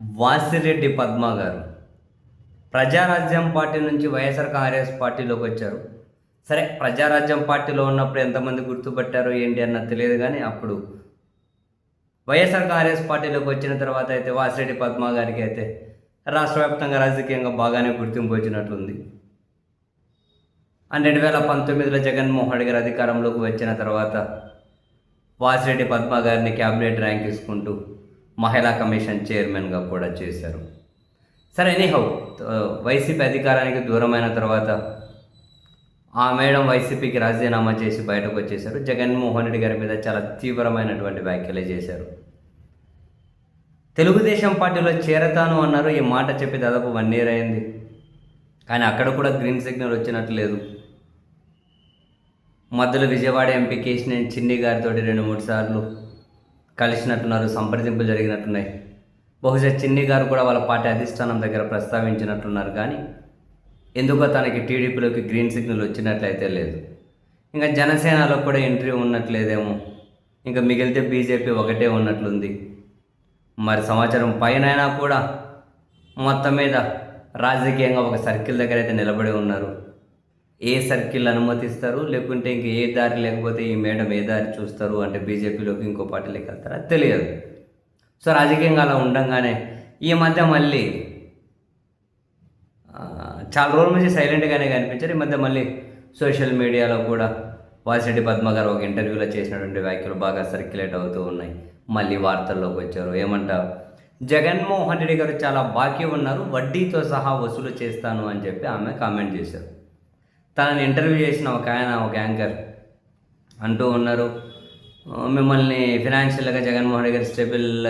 వాసిరెడ్డి పద్మ గారు. ప్రజారాజ్యం పార్టీ నుంచి వైఎస్ఆర్ కాంగ్రెస్ పార్టీలోకి వచ్చారు. సరే ప్రజారాజ్యం పార్టీలో ఉన్నప్పుడు ఎంతమంది గుర్తుపట్టారో ఏంటి అన్న తెలియదు కానీ అప్పుడు వైఎస్ఆర్ కాంగ్రెస్ పార్టీలోకి వచ్చిన తర్వాత అయితే వాసిరెడ్డి పద్మ గారికి అయితే రాష్ట్ర వ్యాప్తంగా రాజకీయంగా బాగానే గుర్తింపు వచ్చినట్లుంది. అండ్ రెండు వేల పంతొమ్మిదిలో జగన్మోహన్ రెడ్డి గారు అధికారంలోకి వచ్చిన తర్వాత వాసిరెడ్డి పద్మ గారిని క్యాబినెట్ ర్యాంక్ తీసుకుంటూ మహిళా కమిషన్ చైర్మన్గా కూడా చేశారు. సరే ఎనీహౌ వైసీపీ అధికారానికి దూరమైన తర్వాత ఆ మేడం వైసీపీకి రాజీనామా చేసి బయటకు వచ్చేశారు. జగన్మోహన్ రెడ్డి గారి మీద చాలా తీవ్రమైనటువంటి వ్యాఖ్యలే చేశారు. తెలుగుదేశం పార్టీలో చేరతాను అన్నారు. ఈ మాట చెప్పి దాదాపు వన్ ఇయర్ అయింది. కానీ అక్కడ కూడా గ్రీన్ సిగ్నల్ వచ్చినట్లు లేదు మధ్యలో విజయవాడ ఎంపీ కేశినేని చిన్ని గారితో రెండు మూడు సార్లు కలిసినట్టున్నారు సంప్రదింపులు జరిగినట్టున్నాయి. బహుశా చిన్ని గారు కూడా వాళ్ళ పార్టీ అధిష్టానం దగ్గర ప్రస్తావించినట్టున్నారు కానీ ఎందుకో తనకి టీడీపీలోకి గ్రీన్ సిగ్నల్ వచ్చినట్లయితే లేదు. ఇంకా జనసేనలో కూడా ఎంట్రీ ఉన్నట్లేదేమో. ఇంకా మిగిలితే బీజేపీ ఒకటే ఉన్నట్లుంది. మరి సమాచారం పైన కూడా మొత్తం మీద రాజకీయంగా ఒక సర్కిల్ దగ్గర అయితే నిలబడి ఉన్నారు. ఏ సర్కిల్ అనుమతిస్తారు? లేకుంటే ఇంక ఏ దారి లేకపోతే ఈ మేడం ఏ దారి చూస్తారు? అంటే బీజేపీలోకి ఇంకో పార్టీలోకి వెళ్తారా? తెలియదు. సో రాజకీయంగా అలా ఉండంగానే ఈ మధ్య మళ్ళీ చాలా రోజుల నుంచి సైలెంట్గానే కనిపించారు. ఈ మధ్య మళ్ళీ సోషల్ మీడియాలో కూడా వాసిరెడ్డి పద్మ గారు ఒక ఇంటర్వ్యూలో చేసినటువంటి వ్యాఖ్యలు బాగా సర్క్యులేట్ అవుతూ ఉన్నాయి. మళ్ళీ వార్తల్లోకి వచ్చారు. ఏమంటారు జగన్మోహన్ రెడ్డి గారు చాలా బాకీ ఉన్నారు. వడ్డీతో సహా వసూలు చేస్తాను అని చెప్పి ఆమె కామెంట్ చేశారు. తనని ఇంటర్వ్యూ చేసిన ఒక ఆయన ఒక యాంకర్ అంటూ ఉన్నారు. మిమ్మల్ని ఫినాన్షియల్గా జగన్మోహన్ రెడ్డి గారు స్టేబుల్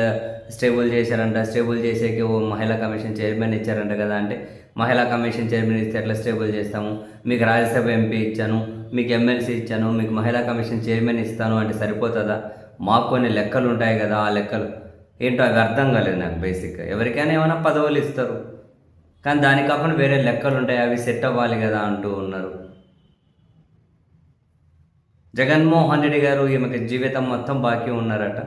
స్టేబుల్ చేశారంట. స్టేబుల్ చేసేకి ఓ మహిళా కమిషన్ చైర్మన్ ఇచ్చారంట కదా అంటే మహిళా కమిషన్ చైర్మన్ ఇస్తే ఎట్లా స్టేబుల్ చేస్తాము? మీకు రాజ్యసభ ఎంపీ ఇచ్చాను మీకు ఎమ్మెల్సీ ఇచ్చాను మీకు మహిళా కమిషన్ చైర్మన్ ఇస్తాను అంటే సరిపోతుందా? మాకు కొన్ని లెక్కలు ఉంటాయి కదా ఆ లెక్కలు. ఏంటో అవి అర్థం కాలేదు నాకు బేసిక్గా. ఎవరికైనా ఏమైనా పదవులు ఇస్తారు. కానీ దానికి కాకుండా వేరే లెక్కలు ఉంటాయి అవి సెట్ అవ్వాలి కదా అంటూ ఉన్నారు. జగన్మోహన్ రెడ్డి గారు ఈమెకి జీవితం మొత్తం బాకీ ఉన్నారట.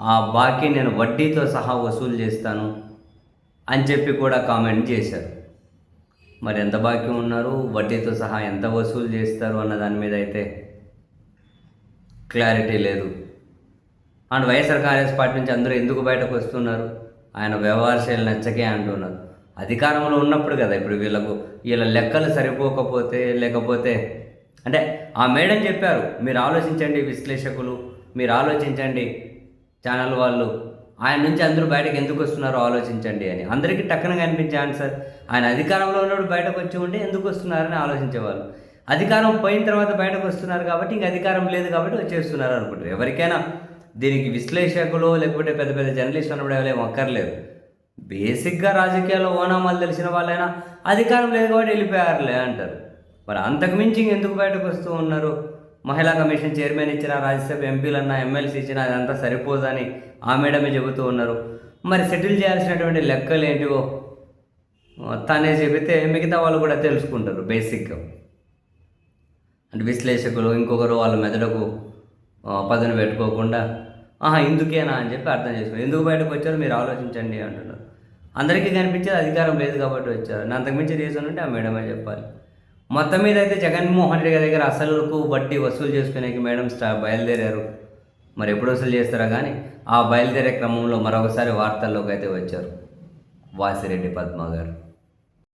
ఆ బాకీ నేను వడ్డీతో సహా వసూలు చేస్తాను అని చెప్పి కూడా కామెంట్ చేశారు. మరి ఎంత బాకీ ఉన్నారు? వడ్డీతో సహా ఎంత వసూలు చేస్తారు అన్న దాని మీద అయితే క్లారిటీ లేదు. అండ్ వైఎస్ఆర్ కాంగ్రెస్ పార్టీ నుంచి అందరూ ఎందుకు బయటకు వస్తున్నారు? ఆయన వ్యవహార శైలి నచ్చకే అంటున్నారు. అధికారంలో ఉన్నప్పుడు కదా ఇప్పుడు వీళ్ళకు వీళ్ళ లెక్కలు సరిపోకపోతే లేకపోతే అంటే ఆ మేడం చెప్పారు మీరు ఆలోచించండి విశ్లేషకులు మీరు ఆలోచించండి ఛానల్ వాళ్ళు ఆయన నుంచి అందరూ బయటకు ఎందుకు వస్తున్నారో ఆలోచించండి అని. అందరికీ టక్కనగా కనిపించే ఆన్సర్ ఆయన అధికారంలో ఉన్నప్పుడు బయటకు వచ్చి ఉంటే ఎందుకు వస్తున్నారని ఆలోచించేవాళ్ళు. అధికారం పోయిన తర్వాత బయటకు వస్తున్నారు కాబట్టి ఇంక అధికారం లేదు కాబట్టి వచ్చేస్తున్నారు అనుకుంటారు. ఎవరికైనా దీనికి విశ్లేషకులు లేకపోతే పెద్ద పెద్ద జర్నలిస్ట్ అన్నప్పుడు ఎవరేం అక్కర్లేదు. బేసిక్గా రాజకీయాల్లో ఓనామాలు తెలిసిన వాళ్ళైనా అధికారం లేదు కాబట్టి వెళ్ళిపోయారులే అంటారు. మరి అంతకు మించి ఎందుకు బయటకు వస్తూ ఉన్నారు? మహిళా కమిషన్ చైర్మన్ ఇచ్చిన రాజ్యసభ ఎంపీలన్నా ఎమ్మెల్సీ ఇచ్చిన అదంతా సరిపోదని ఆ మేడమే చెబుతూ ఉన్నారు. మరి సెటిల్ చేయాల్సినటువంటి లెక్కలు ఏంటివో? తనే చెబితే మిగతా వాళ్ళు కూడా తెలుసుకుంటారు బేసిక్గా. అంటే విశ్లేషకులు ఇంకొకరు వాళ్ళ మెదడుకు పదను పదును పెట్టుకోకుండా ఆహా ఇందుకేనా? అని చెప్పి అర్థం చేసుకోండి ఎందుకు బయటకు వచ్చారో? మీరు ఆలోచించండి అంటున్నారు. అందరికీ కనిపించేది అధికారం లేదు కాబట్టి వచ్చారు. నా అంతకుమించి రీజన్ ఉంటే ఆ మేడమే చెప్పాలి. మొత్తం మీద అయితే జగన్మోహన్ రెడ్డి గారి దగ్గర అసలుకు వడ్డీ వసూలు చేసుకునేకి మేడం స్టా బయలుదేరారు. మరి ఎప్పుడు వసూలు చేస్తారా కానీ ఆ బయలుదేరే క్రమంలో మరొకసారి వార్తల్లోకి అయితే వచ్చారు. వాసిరెడ్డి పద్మ గారు.